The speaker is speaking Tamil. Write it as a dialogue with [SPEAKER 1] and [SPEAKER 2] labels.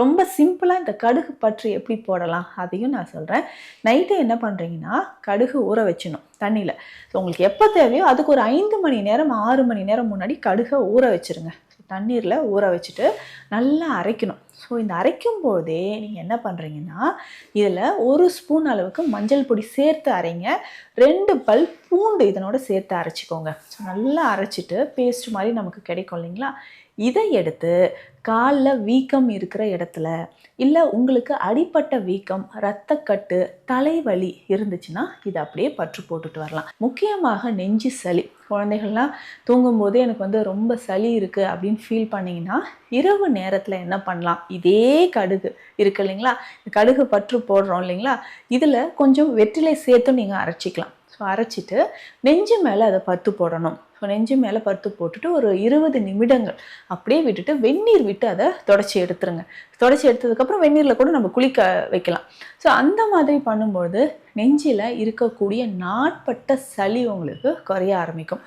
[SPEAKER 1] ரொம்ப சிம்பிளாக இந்த கடுகு பற்று எப்படி போடலாம் அதையும் நான் சொல்கிறேன் நைட்டு என்ன பண்ணுறீங்கன்னா கடுகு ஊற வச்சிடணும் தண்ணியில். ஸோ உங்களுக்கு எப்போ தேவையோ அதுக்கு ஒரு ஐந்து மணி நேரம் ஆறு மணி நேரம் முன்னாடி கடுகை ஊற வச்சிருங்க. தண்ணீரில் ஊற வச்சுட்டு நல்லா அரைக்கணும். ஸோ இந்த அரைக்கும் போதே நீங்கள் என்ன பண்ணுறீங்கன்னா இதில் ஒரு ஸ்பூன் அளவுக்கு மஞ்சள் பொடி சேர்த்து அரைங்க. ரெண்டு பல் பூண்டு இதனோட சேர்த்து அரைச்சிக்கோங்க. ஸோ நல்லா அரைச்சிட்டு பேஸ்ட் மாதிரி நமக்கு கிடைக்கும் இல்லைங்களா? இதை எடுத்து காலில் வீக்கம் இருக்கிற இடத்துல இல்லை உங்களுக்கு அடிப்பட்ட வீக்கம் இரத்தக்கட்டு தலைவலி இருந்துச்சுன்னா இதை அப்படியே பற்று போட்டுட்டு வரலாம். முக்கியமாக நெஞ்சு சளி. குழந்தைகள்லாம் தூங்கும்போது எனக்கு வந்து ரொம்ப சளி இருக்குது அப்படின்னு ஃபீல் பண்ணிங்கன்னா இரவு நேரத்தில் என்ன பண்ணலாம்? இதே கடுகு இருக்கு இல்லைங்களா? கடுகு பற்று போடுறோம் இல்லைங்களா? இதில் கொஞ்சம் வெற்றிலை சேர்த்தும் நீங்கள் அரைச்சிக்கலாம். ஸோ அரைச்சிட்டு நெஞ்சு மேலே அதை பத்து போடணும். ஸோ நெஞ்சு மேலே பருத்து போட்டுட்டு ஒரு இருபது நிமிடங்கள் அப்படியே விட்டுட்டு வெந்நீர் விட்டு அதை தொடச்சி எடுத்துருங்க. தொடச்சி எடுத்ததுக்கப்புறம் வெந்நீரில் கூட நம்ம குளிக்க வைக்கலாம். ஸோ அந்த மாதிரி பண்ணும்போது நெஞ்சில் இருக்கக்கூடிய நாட்பட்ட சளி உங்களுக்கு குறைய ஆரம்பிக்கும்.